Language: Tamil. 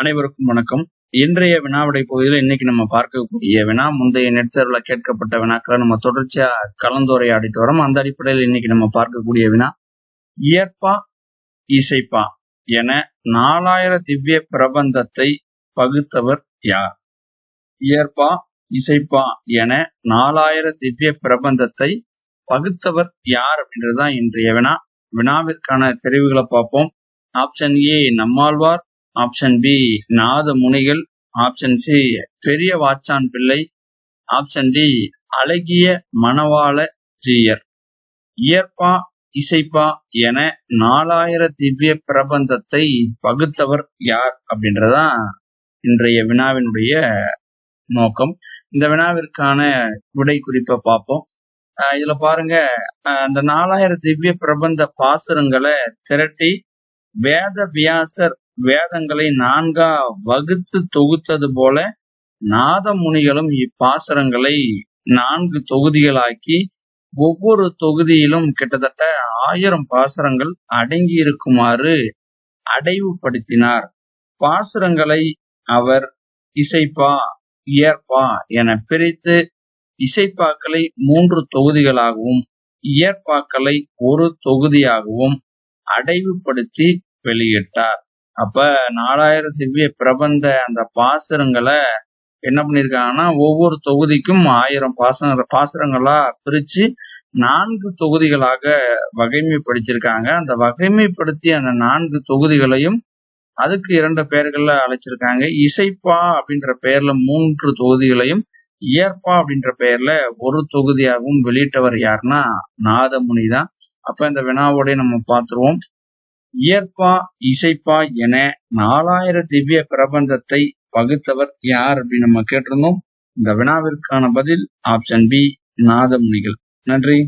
அனைவருக்கும் வணக்கம். இன்றைய வினாவிடை பகுதியில் இன்னைக்கு நம்ம பார்க்கக்கூடிய வினா முந்தைய நெட்தேர்வுல கேட்கப்பட்ட வினாக்களை நம்ம தொடர்ச்சியா கலந்துரையாடிட்டு வரோம். அந்த அடிப்படையில் இன்னைக்கு நம்ம பார்க்கக்கூடிய வினா இயற்பா இசைப்பா என நாலாயிர திவ்ய பிரபந்தத்தை பகுத்தவர் யார்? இயற்பா இசைப்பா என நாலாயிர திவ்ய பிரபந்தத்தை பகுத்தவர் யார் அப்படின்றதுதான் இன்றைய வினா. வினாவிற்கான தெரிவுகளை பார்ப்போம். Option A Nammalvar. Option B Natha Munigal. Option C பெரிய வாச்சான் பிள்ளை. ஆப்ஷன் டி அழகிய மணவாள ஜீயர். இயற்பா இசைப்பா என நாலாயிர திவ்ய பிரபந்தத்தை பகுத்தவர் யார் அப்படின்றதான் இன்றைய வினாவினுடைய நோக்கம். இந்த வினாவிற்கான விடை குறிப்பை பார்ப்போம். இதுல பாருங்க. அந்த நாலாயிரம் திவ்ய பிரபந்த பாசுரங்களை திரட்டி வேத வியாசர் வேதங்களை நான்கா வகுத்து தொகுத்தது போல நாத முனிகளும் இப்பாசரங்களை நான்கு தொகுதிகளாக்கி ஒவ்வொரு தொகுதியிலும் கிட்டத்தட்ட ஆயிரம் பாசரங்கள் அடங்கி இருக்குமாறு அடைவுபடுத்தினார். பாசுரங்களை அவர் இசைப்பா இயற்பா என பிரித்து இசைப்பாக்களை மூன்று தொகுதிகளாகவும் இயற்பாக்களை ஒரு தொகுதியாகவும் அடைவுபடுத்தி வெளியிட்டார். அப்ப நாலாயிரம் திவ்ய பிரபந்த அந்த பாசுரங்களை என்ன பண்ணிருக்காங்கன்னா ஒவ்வொரு தொகுதிக்கும் ஆயிரம் பாசன பாசுரங்களா பிரிச்சு நான்கு தொகுதிகளாக வகைமைப்படுத்தியிருக்காங்க. அந்த வகைமைப்படுத்தி அந்த நான்கு தொகுதிகளையும் அதுக்கு இரண்டு பெயர்கள்ல அழைச்சிருக்காங்க. இசைப்பா அப்படின்ற பெயர்ல மூன்று தொகுதிகளையும் இயற்பா அப்படின்ற பெயர்ல ஒரு தொகுதியாகவும் வெளியிட்டவர் யாருன்னா நாதமுனி தான் அப்ப இந்த வினாவோட நம்ம பார்த்துருவோம். இயற்பா இசைப்பா என நாலாயிர திவ்ய பிரபந்தத்தை பகுத்தவர் யார் அப்படின்னு நம்ம கேட்டிருந்தோம். இந்த வினாவிற்கான பதில் ஆப்ஷன் பி நாதமுனிகள். நன்றி.